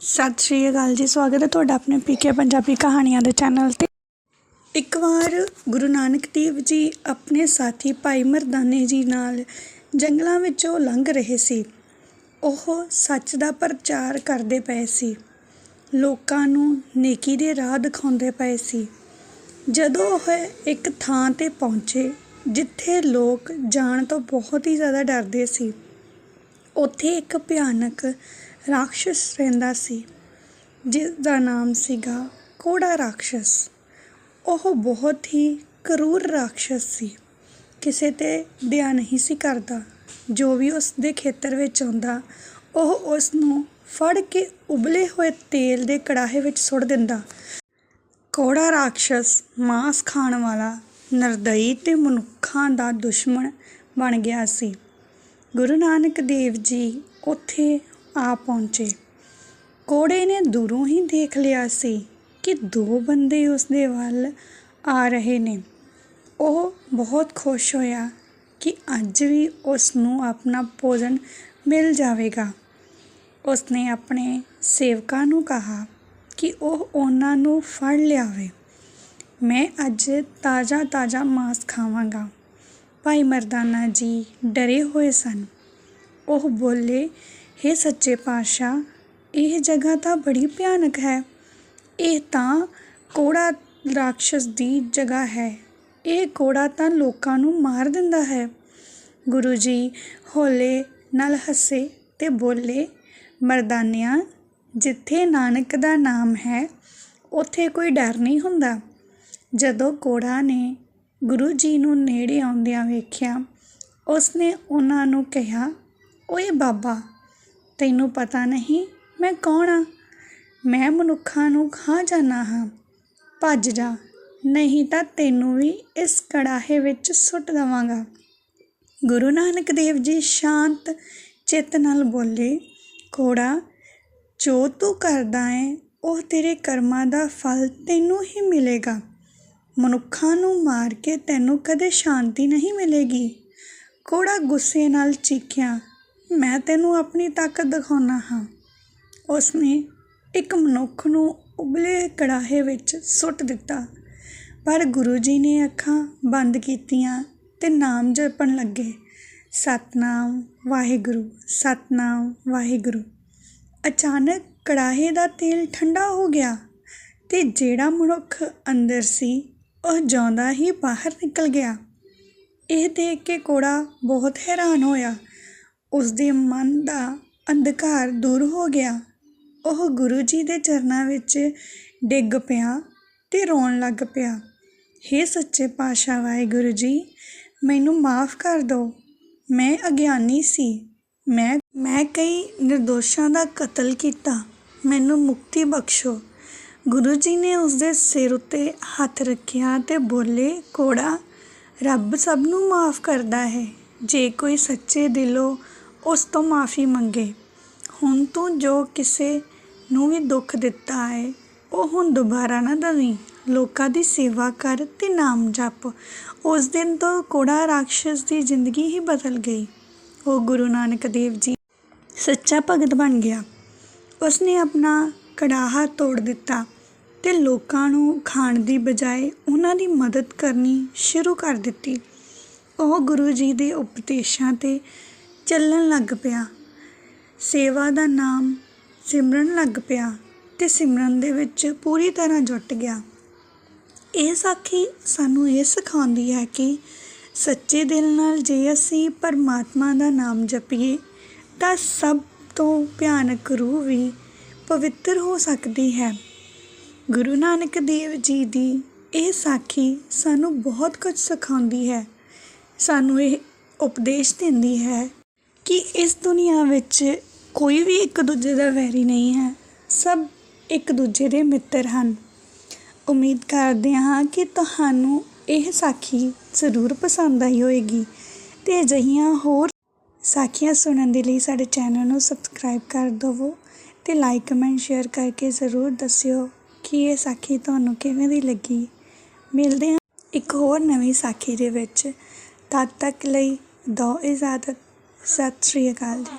ਸਤਿ ਸ਼੍ਰੀ ਅਕਾਲ ਜੀ, ਸਵਾਗਤ ਹੈ ਤੁਹਾਡਾ ਆਪਣੇ ਪੀਕੇ ਪੰਜਾਬੀ ਕਹਾਣੀਆਂ ਦੇ ਚੈਨਲ ਤੇ। ਇੱਕ ਵਾਰ ਗੁਰੂ ਨਾਨਕ ਦੇਵ ਜੀ ਆਪਣੇ ਸਾਥੀ ਭਾਈ ਮਰਦਾਨੇ ਜੀ ਨਾਲ ਜੰਗਲਾਂ ਵਿੱਚੋਂ ਲੰਘ ਰਹੇ ਸੀ। ਉਹ ਸੱਚ ਦਾ ਪ੍ਰਚਾਰ ਕਰਦੇ ਪਏ ਸੀ। ਲੋਕਾਂ ਨੂੰ ਨੇਕੀ ਦੇ ਰਾਹ ਦਿਖਾਉਂਦੇ ਪਏ ਸੀ। ਜਦੋਂ ਉਹ ਇੱਕ ਥਾਂ ਤੇ ਪਹੁੰਚੇ, ਜਿੱਥੇ ਲੋਕ ਜਾਣ ਤੋਂ ਬਹੁਤ ਹੀ ਜ਼ਿਆਦਾ ਡਰਦੇ ਸੀ ਉੱਥੇ ਇੱਕ ਭਿਆਨਕ ਰਾਖਸ਼ ਰਹਿੰਦਾ ਸੀ, ਜਿਸ ਦਾ ਨਾਮ ਸੀਗਾ ਕੋੜਾ ਰਾਖਸ਼ ਉਹ ਬਹੁਤ ਹੀ ਕਰੂਰ ਰਾਖਸ਼ ਸੀ। ਕਿਸੇ ਤੇ ਦਇਆ ਨਹੀਂ ਸੀ ਕਰਦਾ। ਜੋ ਵੀ ਉਸ ਦੇ ਖੇਤਰ ਵਿੱਚ ਆਉਂਦਾ, ਉਹ ਉਸ ਨੂੰ ਫੜ ਕੇ ਉਬਲੇ ਹੋਏ ਤੇਲ ਦੇ ਕੜਾਹੇ ਵਿੱਚ ਸੁੱਟ ਦਿੰਦਾ। ਕੋੜਾ ਰਾਖਸ਼ ਮਾਸ ਖਾਣ ਵਾਲਾ ਨਰਦਈ ਤੇ ਮਨੁੱਖਾਂ ਦਾ ਦੁਸ਼ਮਣ ਬਣ ਗਿਆ ਸੀ। ਗੁਰੂ ਨਾਨਕ ਦੇਵ ਜੀ ਉੱਥੇ ਆ ਪਹੁੰਚੇ। ਕੋੜੇ ਨੇ ਦੂਰੋਂ ਹੀ ਦੇਖ ਲਿਆ ਸੀ ਕਿ ਦੋ ਬੰਦੇ ਉਸ ਦੇ ਵੱਲ ਆ ਰਹੇ ਨੇ। ਉਹ ਬਹੁਤ ਖੁਸ਼ ਹੋਇਆ ਕਿ ਅੱਜ ਵੀ ਉਸ ਨੂੰ ਆਪਣਾ ਭੋਜਨ ਮਿਲ ਜਾਵੇਗਾ। ਉਸਨੇ ਆਪਣੇ ਸੇਵਕਾਂ ਨੂੰ ਕਿਹਾ ਕਿ ਉਹ ਉਹਨਾਂ ਨੂੰ ਫੜ ਲਿਆਵੇ। ਮੈਂ ਅੱਜ ਤਾਜ਼ਾ ਤਾਜ਼ਾ ਮਾਸ ਖਾਵਾਂਗਾ। ਭਾਈ ਮਰਦਾਨਾ ਜੀ ਡਰੇ ਹੋਏ ਸਨ। ਉਹ ਬੋਲੇ, ਹੇ ਸੱਚੇ ਪਾਤਸ਼ਾਹ, ਇਹ ਜਗ੍ਹਾ ਤਾਂ ਬੜੀ ਭਿਆਨਕ ਹੈ। ਇਹ ਤਾਂ ਕੋੜਾ ਰਾਖਸ਼ ਦੀ ਜਗ੍ਹਾ ਹੈ। ਇਹ ਕੋੜਾ ਤਾਂ ਲੋਕਾਂ ਨੂੰ ਮਾਰ ਦਿੰਦਾ ਹੈ। ਗੁਰੂ ਜੀ ਹੌਲੇ ਨਾਲ ਹੱਸੇ ਤੇ ਬੋਲੇ, ਮਰਦਾਨਿਆਂ, ਜਿੱਥੇ ਨਾਨਕ ਦਾ ਨਾਮ ਹੈ, ਉੱਥੇ ਕੋਈ ਡਰ ਨਹੀਂ ਹੁੰਦਾ। ਜਦੋਂ ਕੋੜਾ ਨੇ ਗੁਰੂ ਜੀ ਨੂੰ ਨੇੜੇ ਆਉਂਦਿਆਂ ਵੇਖਿਆ, ਉਸਨੇ ਉਹਨਾਂ ਨੂੰ ਕਿਹਾ ਓਏ ਬਾਬਾ, ਤੈਨੂੰ ਪਤਾ ਨਹੀਂ ਮੈਂ ਕੌਣ ਆ? ਮੈਂ ਮਨੁੱਖਾਂ ਨੂੰ ਖਾ ਜਾਣਾ ਹਾਂ। ਭੱਜ ਜਾ, ਨਹੀਂ ਤਾਂ ਤੈਨੂੰ ਵੀ ਇਸ ਕੜਾਹੇ ਵਿੱਚ ਸੁੱਟ ਦਵਾਂਗਾ। ਗੁਰੂ ਨਾਨਕ ਦੇਵ ਜੀ ਸ਼ਾਂਤ ਚਿੱਤ ਨਾਲ ਬੋਲੇ ਕੋੜਾ ਜੋ ਤੂੰ ਕਰਦਾ ਹੈ ਉਹ ਤੇਰੇ ਕਰਮਾਂ ਦਾ ਫਲ ਤੈਨੂੰ ਹੀ ਮਿਲੇਗਾ। ਮਨੁੱਖਾਂ ਨੂੰ ਮਾਰ ਕੇ ਤੈਨੂੰ ਕਦੇ ਸ਼ਾਂਤੀ ਨਹੀਂ ਮਿਲੇਗੀ। ਕੋੜਾ ਗੁੱਸੇ ਨਾਲ ਚੀਖਿਆ ਮੈਂ ਤੈਨੂੰ ਆਪਣੀ ਤਾਕਤ ਦਿਖਾਉਂਦਾ ਹਾਂ। ਉਸ ਨੇ ਇੱਕ ਮਨੁੱਖ ਨੂੰ ਉਬਲੇ ਕੜਾਹੇ ਵਿੱਚ ਸੁੱਟ ਦਿੱਤਾ। ਪਰ ਗੁਰੂ ਜੀ ਨੇ ਅੱਖਾਂ ਬੰਦ ਕੀਤੀਆਂ ਤੇ ਨਾਮ ਜਪਣ ਲੱਗੇ। ਸਤਨਾਮ ਵਾਹਿਗੁਰੂ ਸਤਨਾਮ ਵਾਹਿਗੁਰੂ। ਅਚਾਨਕ ਕੜਾਹੇ ਦਾ ਤੇਲ ਠੰਡਾ ਹੋ ਗਿਆ ਤੇ ਜਿਹੜਾ ਮਨੁੱਖ ਅੰਦਰ ਸੀ, ਉਹ ਜਿਉਂਦਾ ਹੀ ਬਾਹਰ ਨਿਕਲ ਗਿਆ। ਇਹ ਦੇਖ ਕੇ ਕੋੜਾ ਬਹੁਤ ਹੈਰਾਨ ਹੋਇਆ ਉਸਦੇ ਮਨ ਦਾ ਅੰਧਕਾਰ ਦੂਰ ਹੋ ਗਿਆ। ਉਹ ਗੁਰੂ ਜੀ ਦੇ ਚਰਨਾਂ ਵਿੱਚ ਡਿੱਗ ਪਿਆ ਤੇ ਰੋਣ ਲੱਗ ਪਿਆ। ਹੇ ਸੱਚੇ ਪਾਤਸ਼ਾਹ ਵਾਹਿਗੁਰੂ ਜੀ, ਮੈਨੂੰ ਮਾਫ ਕਰ ਦਿਓ ਮੈਂ ਅਗਿਆਨੀ ਸੀ। ਮੈਂ ਮੈਂ ਕਈ ਨਿਰਦੋਸ਼ਾਂ ਦਾ ਕਤਲ ਕੀਤਾ। ਮੈਨੂੰ ਮੁਕਤੀ ਬਖਸ਼ੋ। ਗੁਰੂ ਜੀ ਨੇ ਉਸ ਦੇ ਸਿਰ ਉੱਤੇ ਹੱਥ ਰੱਖਿਆ ਤੇ ਬੋਲੇ ਕੋੜਾ ਰੱਬ ਸਭ ਨੂੰ ਮਾਫ ਕਰਦਾ ਹੈ। ਜੇ ਕੋਈ ਸੱਚੇ ਦਿਲੋਂ ਉਸ ਤੋਂ ਮਾਫੀ ਮੰਗੇ। ਹੁਣ ਤੂੰ ਜੋ ਕਿਸੇ ਨੂੰ ਵੀ ਦੁੱਖ ਦਿੱਤਾ ਹੈ, ਉਹ ਹੁਣ ਦੁਬਾਰਾ ਨਾ ਦਵੀਂ। ਲੋਕਾਂ ਦੀ ਸੇਵਾ ਕਰ ਤੇ ਨਾਮ ਜਪ। ਉਸ ਦਿਨ ਤੋਂ ਕੋੜਾ ਰਾਖਸ਼ ਦੀ ਜ਼ਿੰਦਗੀ ਹੀ ਬਦਲ ਗਈ। ਉਹ ਗੁਰੂ ਨਾਨਕ ਦੇਵ ਜੀ ਸੱਚਾ ਭਗਤ ਬਣ ਗਿਆ। ਉਸਨੇ ਆਪਣਾ ਕੜਾਹਾ ਤੋੜ ਦਿੱਤਾ ਤੇ ਲੋਕਾਂ ਨੂੰ ਖਾਣ ਦੀ ਬਜਾਏ ਉਹਨਾਂ ਦੀ ਮਦਦ ਕਰਨੀ ਸ਼ੁਰੂ ਕਰ ਦਿੱਤੀ। ਉਹ ਗੁਰੂ ਜੀ ਦੇ ਉਪਦੇਸ਼ਾਂ ਤੇ ਚੱਲਣ ਲੱਗ ਪਿਆ। ਸੇਵਾ ਦਾ ਨਾਮ ਸਿਮਰਨ ਲੱਗ ਪਿਆ ਤੇ ਸਿਮਰਨ ਦੇ ਵਿੱਚ ਪੂਰੀ ਤਰ੍ਹਾਂ ਜੁਟ ਗਿਆ। ਇਹ ਸਾਖੀ ਸਾਨੂੰ ਇਹ ਸਿਖਾਉਂਦੀ ਹੈ ਕਿ ਸੱਚੇ ਦਿਲ ਨਾਲ ਜੇ ਅਸੀਂ ਪਰਮਾਤਮਾ ਦਾ ਨਾਮ ਜਪੀਏ, ਤਾਂ ਸਭ ਤੋਂ ਭਿਆਨਕ ਰੂਹ ਵੀ ਪਵਿੱਤਰ ਹੋ ਸਕਦੀ ਹੈ। ਗੁਰੂ ਨਾਨਕ ਦੇਵ ਜੀ ਦੀ ਇਹ ਸਾਖੀ ਸਾਨੂੰ ਬਹੁਤ ਕੁਝ ਸਿਖਾਉਂਦੀ ਹੈ। ਸਾਨੂੰ ਇਹ ਉਪਦੇਸ਼ ਦਿੰਦੀ ਹੈ ਕਿ ਇਸ ਦੁਨੀਆ ਵਿੱਚ ਕੋਈ ਵੀ ਇੱਕ ਦੂਜੇ ਦਾ ਵੈਰੀ ਨਹੀਂ ਹੈ। ਸਭ ਇੱਕ ਦੂਜੇ ਦੇ ਮਿੱਤਰ ਹਨ। ਉਮੀਦ ਕਰਦੇ ਹਾਂ ਕਿ ਤੁਹਾਨੂੰ ਇਹ ਸਾਖੀ ਜ਼ਰੂਰ ਪਸੰਦ ਆਈ ਹੋਵੇਗੀ ਤੇ ਅਜਿਹੀਆਂ ਹੋਰ ਸਾਖੀਆਂ ਸੁਣਨ ਦੇ ਲਈ ਸਾਡੇ ਚੈਨਲ ਨੂੰ ਸਬਸਕ੍ਰਾਈਬ ਕਰ ਦਿਵੋ ਤੇ ਲਾਈਕ, ਕਮੈਂਟ, ਸ਼ੇਅਰ ਕਰਕੇ ਜ਼ਰੂਰ ਦੱਸਿਓ ਕਿ ਇਹ ਸਾਖੀ ਤੁਹਾਨੂੰ ਕਿਵੇਂ ਦੀ ਲੱਗੀ। ਮਿਲਦੇ ਹਾਂ ਇੱਕ ਹੋਰ ਨਵੀਂ ਸਾਖੀ ਦੇ ਵਿੱਚ। ਤਦ ਤੱਕ ਲਈ ਦੋ ਇਜਾਜ਼ਤ। ਸਤਿ ਸ਼੍ਰੀ ਅਕਾਲ ਜੀ।